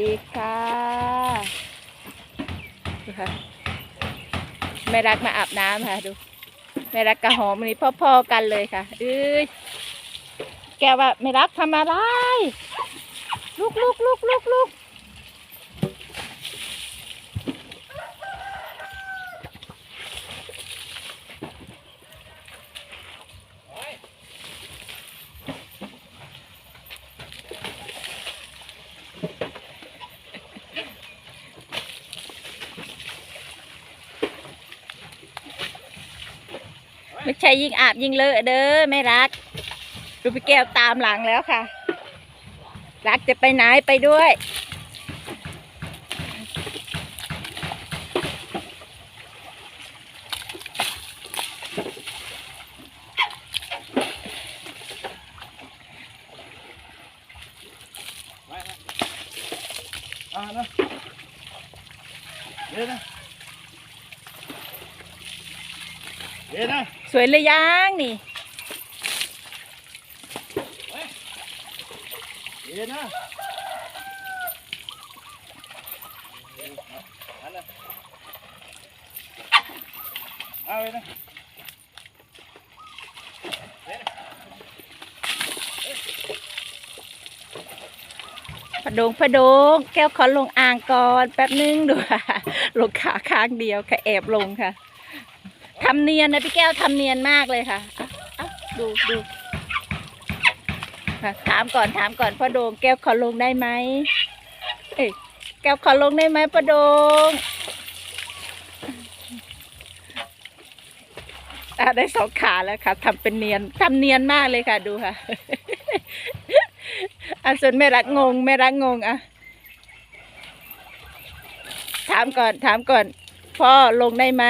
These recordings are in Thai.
ดีค่ะดูค่ะแม่รักมาอาบน้ำค่ะดูแม่รักกระหอมนี่พ่อๆกันเลยค่ะเอ้ยแกว่าแม่รักทำอะไรลุกลุกลุกลุกลุก ไม่ใช่ยิงอาบยิงเลอะเด้อไม่รักดูพี่แก้วตามหลังแล้วค่ะ รักจะไปไหนไปด้วยอ่านะเดี๋ยวนะเดี๋ยวนะ สวยเลยยังนี่เดี๋ยวนะอันนั้นเอาเลยนะพะโดงพะโดง แก้วขอลงอ่างก่อน แป๊บนึงดูค่ะลงขาข้างเดียวค่ะแอบลงค่ะ ทำเนียนนะพี่แก้วทำเนียนมากเลยค่ะอะอะดูดูค่ะถามก่อนถามก่อนพ่อโดงแก้วขอลงได้ไหมเอ้ยแก้วขอลงได้ไหมพ่อโดงอะได้สองขาแล้วค่ะทำเป็นเนียนทำเนียนมากเลยค่ะ ดูค่ะอะส่วนแม่รักงงแม่รักงงอะถามก่อนถามก่อน พ่อลงได้ไหม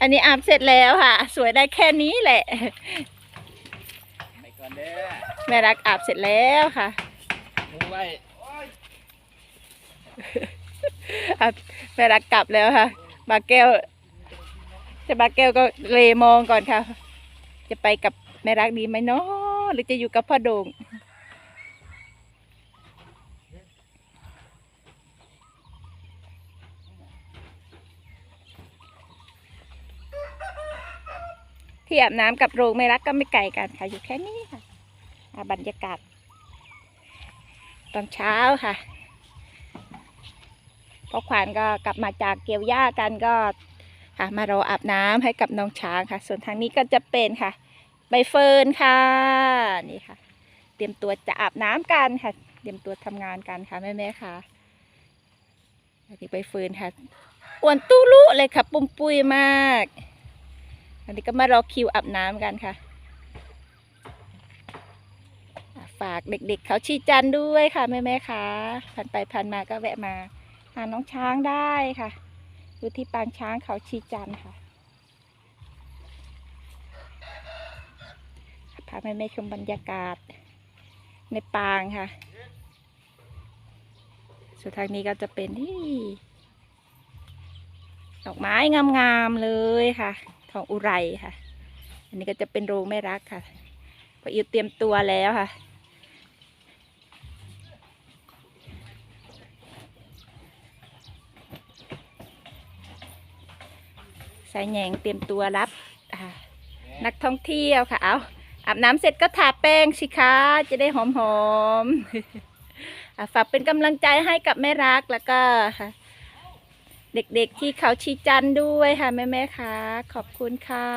อันนี้อาบเสร็จแล้วค่ะ สวยได้แค่นี้แหละไปก่อนเด้อแม่รักอาบเสร็จแล้วค่ะมึงไว้อ้ยอะแม่รักกลับแล้วค่ะ บาแก้วจะบาแก้วก็เลมองก่อนค่ะ จะไปกับแม่รักดีไหมเนาะหรือจะอยู่กับพ่อโด่ง ที่อาบน้ำกับโรงแม่รักก็ไม่ไกลกันค่ะ อยู่แค่นี้ค่ะบรรยากาศ ตอนเช้าค่ะพ่อขวัญก็กลับมาจากเกี่ยวหญ้ากันก็ค่ะมารออาบน้ำให้กับน้องช้างค่ะ ส่วนทางนี้ก็จะเป็นค่ะ ใบเฟิร์นค่ะนี่ค่ะ เตรียมตัวจะอาบน้ำกันค่ะ เตรียมตัวทำงานกันค่ะแม่แม่ๆค่ะอันนี้ใบเฟิร์นค่ะอ้วนตู้ลุเลยค่ะ ปุ่มปุยมาก อันนี้ก็มารอคิวอาบน้ำกันค่ะ ฝากเด็กๆเขาชีจันด้วยค่ะแม่ๆค่ะผ่านไปผ่านมาก็แวะมาหาน้องช้างได้ค่ะอยู่ที่ปางช้างเขาชีจันค่ะพาแม่แม่ๆชมบรรยากาศในปางค่ะ ส่วนทางนี้ก็จะเป็นที่ดอกไม้งามๆเลยค่ะ ของอุไรค่ะ อันนี้ก็จะเป็นโรงแม่รักค่ะพออิวเตรียมตัวแล้วค่ะ สายแหยงเตรียมตัวรับอ่านักท่องเที่ยวค่ะ เอาอาบน้ำเสร็จก็ทาแป้งสิคะ จะได้หอมๆอะฝากเป็นกำลังใจให้กับแม่รักแล้วก็ค่ะ เด็กๆที่เขาชีจันด้วยค่ะแม่ๆค่ะ ขอบคุณค่ะ